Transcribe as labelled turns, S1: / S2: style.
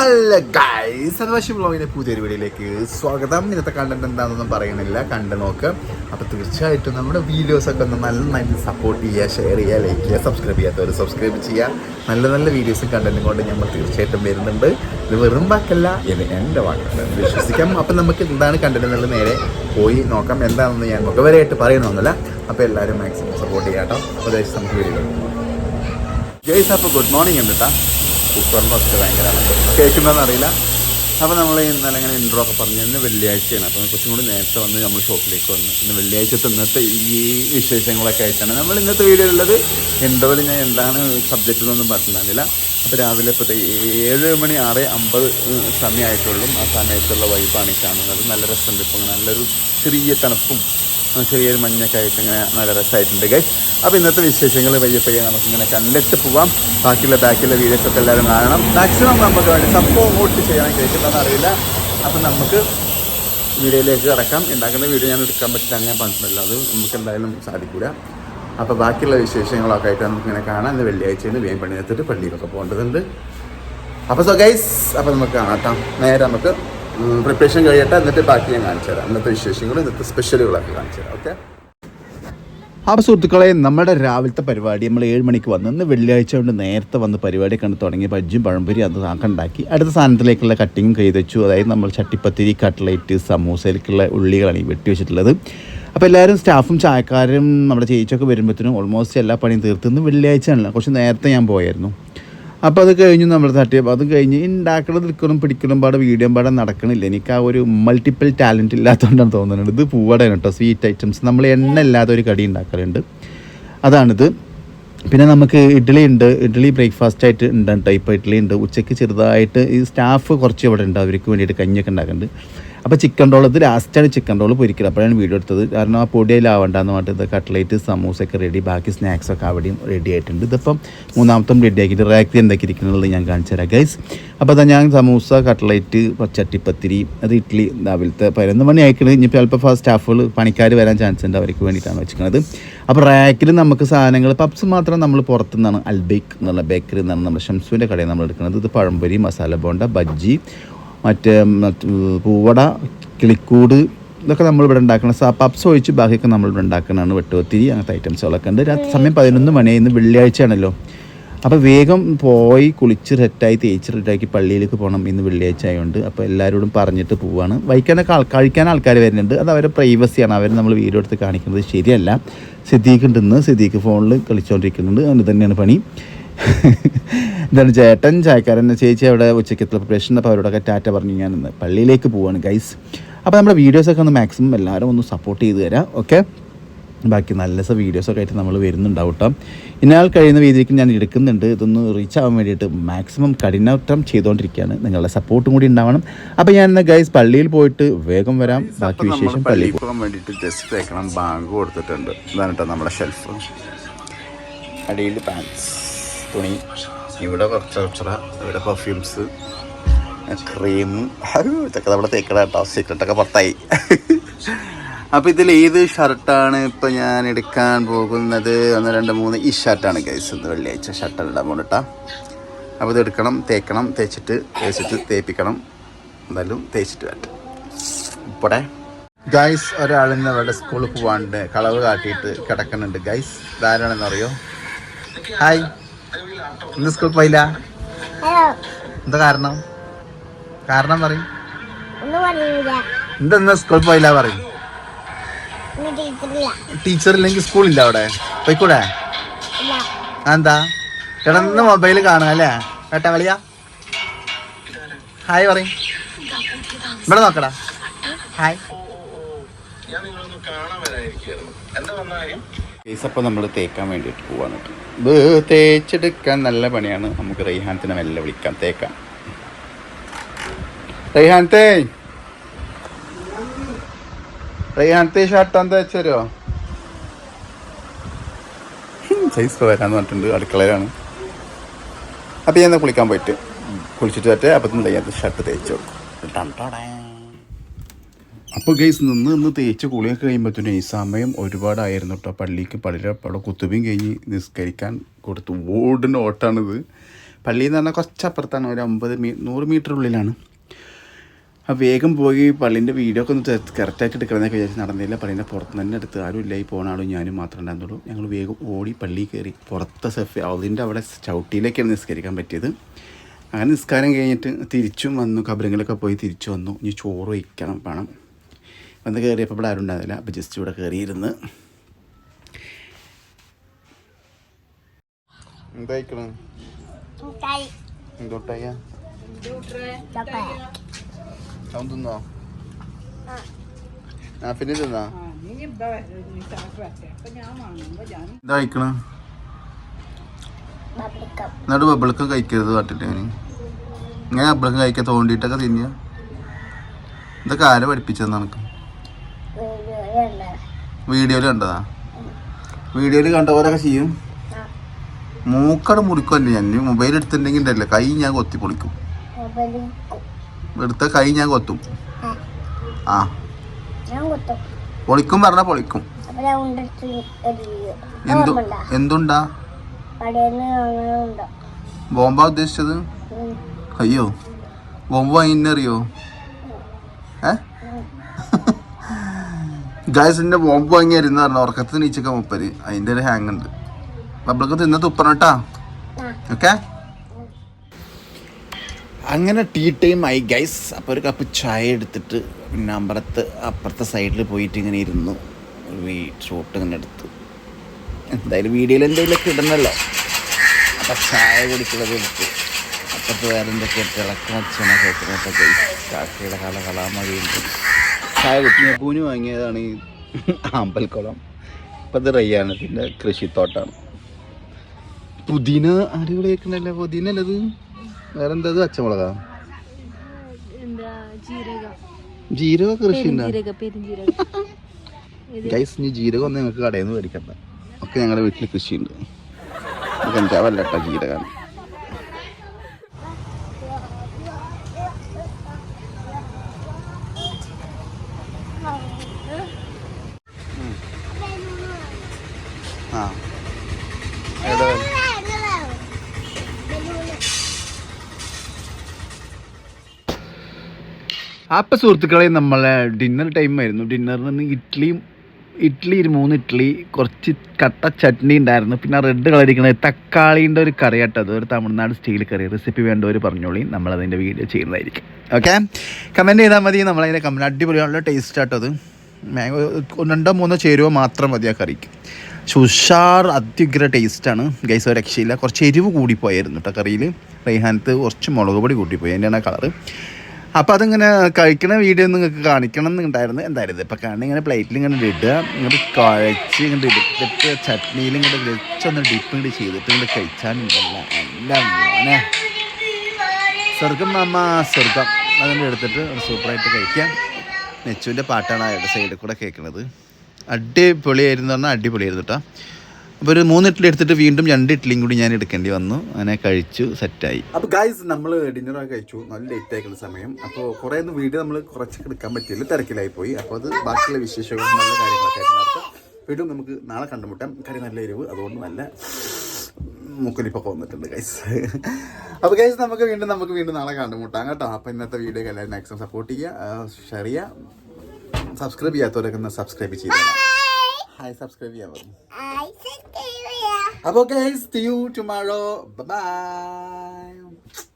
S1: Hello guys സർവശി ബ്ലോഗിന്റെ പുതിയൊരു വീഡിയോയിലേക്ക് സ്വാഗതം. ഇന്നത്തെ കണ്ടന്റ് എന്താണെന്നൊന്നും പറയുന്നില്ല കണ്ടു നോക്ക്. അപ്പോൾ തീർച്ചയായിട്ടും നമ്മുടെ വീഡിയോസൊക്കെ ഒന്ന് നല്ല സപ്പോർട്ട് ചെയ്യുക ഷെയർ ചെയ്യുക ലൈക്ക് ചെയ്യുക സബ്സ്ക്രൈബ് ചെയ്യാത്തവർ സബ്സ്ക്രൈബ് ചെയ്യുക. നല്ല നല്ല വീഡിയോസും കണ്ടന്റും കൊണ്ട് നമ്മൾ തീർച്ചയായിട്ടും വരുന്നുണ്ട്. ഇത് വെറും വാക്കല്ല ഇത് എന്റെ വാക്കല്ല വിശ്വസിക്കാം. അപ്പം നമുക്ക് എന്താണ് കണ്ടന്റ് എന്നുള്ളത് നേരെ പോയി നോക്കാം. എന്താണെന്ന് ഞാൻ മുഖവരെയായിട്ട് പറയണമെന്നില്ല അപ്പോൾ എല്ലാവരും മാക്സിമം സപ്പോർട്ട് ചെയ്യാം കേട്ടോ. അപ്പോൾ നമുക്ക് വീഡിയോ ജയ്സ് അപ്പോൾ ഗുഡ് മോർണിംഗ് കേട്ടോ കുക്കറിന്റെ ഒച്ച ഭയങ്കരമാണ്. കേൾക്കുന്നതെന്ന് അറിയില്ല അപ്പോൾ നമ്മൾ ഇന്നലെ ഇങ്ങനെ ഇൻട്രോ ഒക്കെ പറഞ്ഞു. ഇന്ന് വെള്ളിയാഴ്ചയാണ്. അപ്പോൾ കുറച്ചും കൂടി നേരത്തെ വന്ന് നമ്മൾ ഷോപ്പിലേക്ക് വന്നു. ഇന്ന് വെള്ളിയാഴ്ചത്തെ ഇന്നത്തെ ഈ വിശേഷങ്ങളൊക്കെ ആയിട്ടാണ് നമ്മൾ ഇന്നത്തെ വീഡിയോ ഉള്ളത്. ഇൻട്രോയിൽ ഞാൻ എന്താണ് സബ്ജക്റ്റ് എന്നൊന്നും പറഞ്ഞില്ല അപ്പോൾ രാവിലെ ഇപ്പോൾ ഏഴ് മണി ആറ് അമ്പത് സമയമായിട്ടുള്ളൂ ആ സമയത്തുള്ള വൈബാണ് കാണുന്നത്. നല്ല രസമുണ്ട്. ഇപ്പോൾ നല്ലൊരു ചെറിയ തണുപ്പും ചെറിയൊരു മഞ്ഞൊക്കെ ആയിട്ട് ഇങ്ങനെ നല്ല രസമായിട്ടുണ്ട് ഗൈസ് അപ്പോൾ ഇന്നത്തെ വിശേഷങ്ങൾ പയ്യെ പയ്യെ നമുക്കിങ്ങനെ കണ്ടിട്ട് പോവാം. ബാക്കിയുള്ള ബാക്കിയുള്ള വീഡിയോസ് ഒക്കെ എല്ലാവരും കാണണം. മാക്സിമം നമുക്ക് വേണ്ടി സപ്പോർട്ട് ചെയ്യണം കേൾക്കുന്നതെന്ന് അറിയില്ല. അപ്പം നമുക്ക് വീഡിയോയിലേക്ക് കിടക്കാം. ഉണ്ടാക്കുന്ന വീഡിയോ ഞാൻ എടുക്കാൻ പറ്റില്ല അങ്ങനെ പറഞ്ഞിട്ടില്ല. അത് നമുക്ക് എന്തായാലും സാധിക്കില്ല അപ്പോൾ ബാക്കിയുള്ള വിശേഷങ്ങളൊക്കെ ആയിട്ട് നമുക്കിങ്ങനെ കാണാം. ഇന്ന് വെള്ളിയാഴ്ചയാണ് വേഗം പണി നിർത്തിട്ട് പള്ളിയിലൊക്കെ പോകേണ്ടതുണ്ട്. അപ്പോൾ സോ ഗൈസ് അപ്പോൾ നമുക്ക് കാണാം നേരെ നമുക്ക് പ്രിപ്പറേഷൻ കഴിയട്ടെ എന്നിട്ട് ബാക്കി ഞാൻ കാണിച്ചു തരാം. ഇന്നത്തെ വിശേഷങ്ങളും ഇന്നത്തെ സ്പെഷ്യലുകളൊക്കെ കാണിച്ചു തരാം ഓക്കെ അപ്പോൾ സുഹൃത്തുക്കളെ നമ്മുടെ രാവിലത്തെ പരിപാടി നമ്മൾ ഏഴ് മണിക്ക് വന്നു. ഇന്ന് വെള്ളിയാഴ്ച കൊണ്ട് നേരത്തെ വന്ന് പരിപാടി കണ്ട് തുടങ്ങി. പജ്ജും പഴംപൊരി അത് ഉണ്ടാക്കി. അടുത്ത സാധനത്തിലേക്കുള്ള കട്ടിങ്ങും കൈ വെച്ചു. അതായത് നമ്മൾ ചട്ടിപ്പത്തിരി കട്ട്ലേറ്റ് സമൂസയിലേക്കുള്ള ഉള്ളികളാണ് ഈ വെട്ടി വെച്ചിട്ടുള്ളത്. അപ്പോൾ എല്ലാവരും സ്റ്റാഫും ചായക്കാരും നമ്മുടെ ചേച്ചിയൊക്കെ വരുമ്പോഴത്തേനും ഓൾമോസ്റ്റ് എല്ലാ പണിയും തീർത്തുനിന്ന് വെള്ളിയാഴ്ച ആണല്ലോ കുറച്ച് നേരത്തെ ഞാൻ പോയായിരുന്നു. അപ്പോൾ അത് കഴിഞ്ഞ് നമ്മൾ തട്ടിയപ്പോൾ അത് കഴിഞ്ഞ് ഉണ്ടാക്കണത് നിൽക്കണം പിടിക്കണം പാടെ വീഡിയോ പാടെ നടക്കണില്ല. എനിക്ക് ആ ഒരു മൾട്ടിപ്പിൾ ടാലന്റ് ഇല്ലാത്തതുകൊണ്ടാണ് തോന്നുന്നത്. ഇത് പൂവടയാണ് കേട്ടോ. സ്വീറ്റ് ഐറ്റംസ് നമ്മൾ എണ്ണ ഇല്ലാതെ ഒരു കടി ഉണ്ടാക്കലുണ്ട് അതാണിത്. പിന്നെ നമുക്ക് ഇഡ്ഡലി ഉണ്ട്. ഇഡ്ഡലി ബ്രേക്ക്ഫാസ്റ്റ് ആയിട്ട് ഉണ്ട് ടൈപ്പ് ഇഡ്ഡലി ഉണ്ട്. ഉച്ചയ്ക്ക് ചെറുതായിട്ട് ഈ സ്റ്റാഫ് കുറച്ച് ഇവിടെ ഉണ്ട്. അവർക്ക് വേണ്ടിയിട്ട് കഞ്ഞിയൊക്കെ ഉണ്ടാക്കുന്നുണ്ട് അപ്പോൾ ചിക്കൻ റോൾ ഇത് ലാസ്റ്റാണ് ചിക്കൻ റോൾ പൊരിക്കുക അപ്പോഴാണ് വീഡിയോ എടുത്തത്. കാരണം ആ പൊടിയിലാവണ്ടെന്ന് പറഞ്ഞിട്ട് ഇത് കട്ട്ലേറ്റ് സമൂസയൊക്കെ റെഡി ബാക്കി സ്നാക്സൊക്കെ അവിടെയും റെഡി ആയിട്ടുണ്ട്. ഇതിപ്പം മൂന്നാമത്തും റെഡി ആക്കിയിട്ട് റാക്കി ഇരിക്കുന്നുള്ളത് ഞാൻ കാണിച്ചു തരാം ഗൈസ് അപ്പോൾ അതാ ഞാൻ സമൂസ കട്ട്ലേറ്റ് ചട്ടിപ്പത്തിരി അത് ഇഡ്ഡലി രാവിലത്തെ പതിനൊന്ന് മണി ആയിക്കണത് ഇനിയിപ്പോൾ ചിലപ്പോൾ സ്റ്റാഫുകൾ പണിക്കാർ വരാൻ ചാൻസ് ഉണ്ട് അവർക്ക് വേണ്ടിയിട്ടാണ് വെച്ചിരിക്കുന്നത് അപ്പോൾ റാക്കിൽ നമുക്ക് സാധനങ്ങൾ പപ്സ് മാത്രം നമ്മൾ പുറത്തുനിന്നാണ്. അൽബേക്ക് എന്നുള്ള ബേക്കറി എന്നാണ് നമ്മുടെ ഷംസുവിന്റെ കടയിൽ നമ്മൾ എടുക്കുന്നത് ഇത് പഴംപൊരി മസാല ബോണ്ട ബജ്ജി മറ്റേ പൂവട കിളിക്കൂട് ഇതൊക്കെ നമ്മൾ ഇവിടെ ഉണ്ടാക്കണം പപ്സ് ഒഴിച്ച് ബാക്കിയൊക്കെ നമ്മൾ ഇവിടെ ഉണ്ടാക്കണതാണ് വെട്ടുവത്തിരി അങ്ങനത്തെ ഐറ്റംസുകളൊക്കെ ഉണ്ട്. രാത്രി സമയം പതിനൊന്ന് മണി ഇന്ന് വെള്ളിയാഴ്ചയാണല്ലോ. അപ്പോൾ വേഗം പോയി കുളിച്ച് സെറ്റായി തേച്ച് റെഡാക്കി പള്ളിയിലേക്ക് പോകണം ഇന്ന് വെള്ളിയാഴ്ച ആയതുകൊണ്ട് അപ്പോൾ എല്ലാവരോടും പറഞ്ഞിട്ട് പോവാണ്. വൈകാനൊക്കെ ആൾ കഴിക്കാൻ ആൾക്കാർ വരുന്നുണ്ട്. അത് അവരുടെ പ്രൈവസിയാണ്. അവർ നമ്മൾ വീഡിയോ എടുത്ത് കാണിക്കുന്നത് ശരിയല്ല. സിദ്ദീഖ് ഉണ്ടെന്ന് സിദ്ദീഖ് ഫോണിൽ കളിച്ചുകൊണ്ടിരിക്കുന്നുണ്ട് അത് തന്നെയാണ് പണി. എന്താണ് ചേട്ടൻ ചായക്കാരൻ ചേച്ചി അവിടെ ഉച്ചയ്ക്കത്തെ പ്രശ്നം അപ്പോൾ അവരോടൊക്കെ ടാറ്റ പറഞ്ഞു ഞാൻ ഇന്ന് പള്ളിയിലേക്ക് പോവാണ് ഗൈസ് അപ്പോൾ നമ്മുടെ വീഡിയോസൊക്കെ ഒന്ന് മാക്സിമം എല്ലാവരും ഒന്ന് സപ്പോർട്ട് ചെയ്ത് തരാം ഓക്കെ ബാക്കി നല്ല സ വീഡിയോസൊക്കെ ആയിട്ട് നമ്മൾ വരുന്നുണ്ടാവും കേട്ടോ. ഇന്നയാൾ കഴിയുന്ന രീതിക്ക് ഞാൻ എടുക്കുന്നുണ്ട്. ഇതൊന്ന് റീച്ച് ആവാൻ വേണ്ടിയിട്ട് മാക്സിമം കഠിനാട്ടം ചെയ്തുകൊണ്ടിരിക്കുകയാണ്. നിങ്ങളുടെ സപ്പോർട്ടും കൂടി ഉണ്ടാവണം. അപ്പോൾ ഞാൻ ഇന്ന് ഗൈസ് പള്ളിയിൽ പോയിട്ട് വേഗം വരാം. ബാക്കി വിശേഷം പള്ളിയിൽ പോകാൻ വേണ്ടിയിട്ട് ജസ്റ്റ് വെക്കണം ബാങ്ക് കൊടുത്തിട്ടുണ്ട്. ഇതാണ് കേട്ടോ നമ്മുടെ ഷെൽഫ് അടിയിൽ പാൻസ് തുണി. ഇവിടെ കുറച്ച് കുറച്ചറ ഇവിടെ പെർഫ്യൂംസ് ക്രീം ഇതൊക്കെ നമ്മുടെ തേക്കട കേട്ടോ സീക്രട്ടൊക്കെ പുറത്തായി. അപ്പോൾ ഇതിൽ ഏത് ഷർട്ടാണ് ഇപ്പോൾ ഞാൻ എടുക്കാൻ പോകുന്നത്? ഒന്ന് രണ്ട് മൂന്ന് ഈ ഷർട്ടാണ് ഗൈസ് ഇന്ന് വെള്ളിയാഴ്ച ഷർട്ടാണ് ഇടാൻ പോകണ്ടാ അപ്പോൾ ഇത് എടുക്കണം തേക്കണം തേച്ചിട്ട് തേച്ചിട്ട് തേപ്പിക്കണം. എന്തായാലും തേച്ചിട്ട് വരട്ടെ. ഇപ്പോടെ ഗൈസ് ഒരാളിന്ന് അവരുടെ സ്കൂളിൽ പോവാണ്ട് കളവ് കാട്ടിയിട്ട് കിടക്കുന്നുണ്ട്. ഗൈസ് ഇതാരാണെന്ന് അറിയോ ഹായ് ഇന്ന് സ്കൂൾ പോയില്ല? എന്താ കാരണം? കാരണം പറയും.
S2: എന്താ
S1: ഇന്ന് സ്കൂൾ പോയില്ല പറയും. ടീച്ചർ ഇല്ലെങ്കിൽ സ്കൂളില്ല അവിടെ. പോയിക്കൂടെ? എന്താ? കിടന്ന് മൊബൈൽ കാണുക അല്ലേ? ഏട്ടാ കളിയാ ഹായ് പറയും. ഇവിടെ നോക്കടാ. ഹായ് അപ്പോൾ നമ്മൾ തേക്കാൻ വേണ്ടിയിട്ട് പോവാണ് ഇത് തേച്ചെടുക്കാൻ നല്ല പണിയാണ്. നമുക്ക് റൈഹാനത്തിനെ മെല്ലെ വിളിക്കാം. തേക്കാം. റൈഹാനത്തെ റൈഹാനത്തെ ഷർട്ടാൻ എന്താ വെച്ചോ സൈസ് വരാന്ന് പറഞ്ഞിട്ടുണ്ട്. അടുക്കളയിലാണ്. അപ്പോൾ ഞാൻ കുളിക്കാൻ പോയിട്ട്? കുളിച്ചിട്ട് പറ്റേ അപ്പം തയ്യാത്ത ഷർട്ട് തേച്ച് കൊടുക്കും. അപ്പോൾ ഗൈസ് നിന്ന് നിന്ന് തേച്ച് കുളിയൊക്കെ കഴിയുമ്പോഴത്തേനും ഈ സമയം ഒരുപാടായിരുന്നു കേട്ടോ പള്ളിക്ക് പള്ളിയിലെ അവിടെ കുത്തുബിയും കഴിഞ്ഞ് നിസ്കരിക്കാൻ കൊടുത്തു. ഓടിന് ഓട്ടാണിത്. പള്ളി എന്ന് പറഞ്ഞാൽ കുറച്ചപ്പുറത്താണ്. ഒരു അമ്പത് മീ നൂറ് മീറ്റർ ഉള്ളിലാണ്. ആ വേഗം പോയി പള്ളീന്റെ വീഡിയോ ഒക്കെ ഒന്ന് കറക്റ്റായിട്ട് എടുക്കണമെന്നൊക്കെ വിചാരിച്ച് നടന്നില്ല. പള്ളീന്റെ പുറത്ത് തന്നെ എടുത്ത് ആരും ഇല്ല ഈ പോണ ആളും ഞാനും മാത്രമേ ഉണ്ടായിരുന്നുള്ളൂ. ഞങ്ങൾ വേഗം ഓടി പള്ളി കയറി പുറത്തെ സെഫ് അതിന്റെ അവിടെ ചവിട്ടിയിലേക്കാണ് നിസ്കരിക്കാൻ പറ്റിയത്. അങ്ങനെ നിസ്കാരം കഴിഞ്ഞിട്ട് തിരിച്ചും വന്നു. കബറിങ്ങളൊക്കെ പോയി തിരിച്ചു വന്നു. ഇനി ചോറ് വയ്ക്കണം വേണം. വന്ന് കയറിയപ്പോൾ ഇവിടെ ആരും ഉണ്ടായിരുന്നില്ല. അപ്പോൾ ജസ്റ്റ് ഇവിടെ കയറിയിരുന്ന് എന്തായിക്കണം എന്തോട്ടായ അവൻ തിന്നോ? തിന്നാ?
S2: ബബിളിക്കം.
S1: എന്നിട്ട് ബബിൾക്ക് കഴിക്കരുത് കാട്ടിട്ട് ഞാൻ ഇങ്ങനെ ബബിൾക്ക് കഴിക്കാൻ തോണ്ടിയിട്ടൊക്കെ തിന്നിയ? ഇതൊക്കെ ആരെ പഠിപ്പിച്ചത്
S2: നമുക്ക്
S1: വീഡിയോയിൽ കണ്ടതാ. വീഡിയോയിൽ കണ്ട പോലൊക്കെ ചെയ്യും. മൂക്കട മുറിക്കുമല്ലേ ഞാൻ. മൊബൈൽ എടുത്തിട്ടുണ്ടെങ്കിൽ ഉണ്ടല്ലോ. കൈ ഞാൻ കൊത്തി പൊളിക്കും. എടുത്ത കൈ ഞാൻ കൊത്തും.
S2: ആ.
S1: പൊളിക്കും പറഞ്ഞ പൊളിക്കും. എന്തു എന്തുണ്ടാ? ബോംബാ ഉദ്ദേശിച്ചത്. അയ്യോ. ബോംബ് വാങ്ങിന്നറിയോ ഏ? ഗായസിന്റെ ബോംബ് വാങ്ങിയായിരുന്നു പറഞ്ഞു. ഉറക്കത്ത് നീച്ചൊക്കെ മുപ്പര്. അതിന്റെ ഒരു ഹാങ് ഉണ്ട്. നമ്മൾക്ക് തിന്ന് തുപ്പണം കേട്ടാ ഓക്കെ അങ്ങനെ ടീ ടൈം ആയി ഗൈസ് അപ്പോൾ ഒരു കപ്പ് ചായ എടുത്തിട്ട് പിന്നെ അമ്പലത്ത് അപ്പുറത്തെ സൈഡിൽ പോയിട്ട് ഇങ്ങനെ ഇരുന്നു. ഒരു ഷോട്ട് ഇങ്ങനെ എടുത്തു. എന്തായാലും വീഡിയോയിൽ എന്തെങ്കിലുമൊക്കെ ഇടണല്ലോ. അപ്പം ചായ കുടിക്കുന്നത് എടുത്തു. അപ്പുറത്ത് വേറെ എന്തൊക്കെ തിളക്കം അച്ഛനൊക്കെ ഗൈസ് കാക്കയുടെ കല കലാമഴയുണ്ട് ചായ കുട്ടി പൂന് വാങ്ങിയതാണ് ഈ ആമ്പൽക്കുളം ഇപ്പം ഇത് റയ്യാനത്തിന്റെ കൃഷിത്തോട്ടാണ്. പുതിന അടിപൊളി കേൾക്കണല്ലേ പുതിന അല്ലത് വേറെ എന്താ പച്ചമുളകാ?
S3: ജീരക.
S1: കൃഷി ഗൈസ് ഇനി ജീരകം ഒന്നും ഞങ്ങൾക്ക് കടയിൽ നിന്ന് മേടിക്കണ്ട. ഒക്കെ ഞങ്ങളുടെ വീട്ടിൽ കൃഷിയുണ്ട്. നമുക്ക് എന്താ വല്ലട്ട ജീരകാണ്. ആ അപ്പം സുഹൃത്തുക്കളെ നമ്മളെ ഡിന്നർ ടൈം ആയിരുന്നു. ഡിന്നറിൽ നിന്ന് ഇഡ്ഡലിയും ഇഡ്ഡലി ഒരു മൂന്ന് ഇഡ്ഡലി കുറച്ച് കട്ട ചട്നി ഉണ്ടായിരുന്നു. പിന്നെ റെഡ് കളർ ഇരിക്കുന്നത് തക്കാളീന്റെ ഒരു കറി കേട്ടോ. അത് ഒരു തമിഴ്നാട് സ്റ്റൈൽ കറി. റെസിപ്പി വേണ്ടവർ പറഞ്ഞോളി. നമ്മളതിന്റെ വീഡിയോ ചെയ്യുന്നതായിരിക്കും. ഓക്കെ കമന്റ് ചെയ്താൽ മതി. നമ്മളതിന്റെ കമന്റ് അടിപൊളിയാണല്ലോ ടേസ്റ്റ് ആട്ടോ അത്. മാംഗോ രണ്ടോ മൂന്നോ ചേരുവ മാത്രം മതി ആ കറിക്ക്. പക്ഷെ ഉഷാർ അത്യുഗ്ര ടേസ്റ്റാണ് ഗൈസ് ഒരു രക്ഷയില്ല. കുറച്ച് എരിവ് കൂടിപ്പോയായിരുന്നു കേട്ടോ കറിയിൽ. റൈഹാനത്ത് കുറച്ച് മുളക് പൊടി കൂട്ടിപ്പോയി അതിന്റെയാണ് കളറ് അപ്പോൾ അതിങ്ങനെ കഴിക്കണ വീഡിയോ നിങ്ങൾക്ക് കാണിക്കണം എന്നുണ്ടായിരുന്നു എന്തായാലും ഇപ്പോൾ കാണുന്ന ഇങ്ങനെ പ്ലേറ്റിൽ ഇങ്ങനെ ഇടുക ഇങ്ങോട്ട് കുഴച്ച് ഇങ്ങോട്ട് എടുത്തിട്ട് ചട്നിയിൽ ഇങ്ങോട്ട് വെച്ചൊന്ന് ഡിപ്പ് ഇങ്ങോട്ട് ചെയ്തിട്ട് ഇങ്ങനെ കഴിച്ചാലുണ്ടല്ല. എല്ലാം മോനെ. സ്വർഗം അമ്മ സ്വർഗം അതിന്റെ എടുത്തിട്ട് സൂപ്പറായിട്ട് കഴിക്കാം. നെച്ചുവിന്റെ പാട്ടാണ് അയാളുടെ സൈഡിൽ കൂടെ കേൾക്കുന്നത് അടിപൊളിയായിരുന്നു പറഞ്ഞാൽ അടിപൊളിയായിരുന്നു കേട്ടോ അപ്പോൾ ഒരു മൂന്ന് ഇഡ്ഡലി എടുത്തിട്ട് വീണ്ടും രണ്ട് ഇഡ്ഡലിയും കൂടി ഞാൻ എടുക്കേണ്ടി വന്നു. അങ്ങനെ കഴിച്ചു സെറ്റായി. അപ്പോൾ ഗായ്സ് നമ്മൾ ഡിന്നറൊക്കെ കഴിച്ചു. നല്ല ലേറ്റ് ആയിക്കുന്ന സമയം. അപ്പോൾ കുറേ ഒന്നും വീഡിയോ നമ്മൾ കുറച്ചൊക്കെ എടുക്കാൻ പറ്റിയില്ല. തിരക്കിലായി പോയി. അപ്പോൾ അത് ബാക്കിയുള്ള വിശേഷങ്ങളും നല്ല കാര്യങ്ങളൊക്കെ വീണ്ടും നമുക്ക് നാളെ കണ്ടുമുട്ടാം. കാര്യം നല്ല എരിവ്. അതുകൊണ്ട് നല്ല മുക്കലിപ്പൊക്കെ വന്നിട്ടുണ്ട് ഗൈസ് അപ്പോൾ ഗൈസ് നമുക്ക് വീണ്ടും നമുക്ക് വീണ്ടും നാളെ കണ്ടുമുട്ടാം കേട്ടോ. അപ്പോൾ ഇന്നത്തെ വീഡിയോ എല്ലാവരും മാക്സിമം സപ്പോർട്ട് ചെയ്യുക. ഷെയർ ചെയ്യുക. സബ്സ്ക്രൈബ് ചെയ്യാത്തവരൊക്കെ ഒന്ന് സബ്സ്ക്രൈബ് ചെയ്തോളാം ഹായ് സബ്സ്ക്രൈബ് ചെയ്യാൻ പറഞ്ഞു
S2: ഐസ് ക്രീം
S1: അപ്പോൾ guys see you tomorrow. Bye bye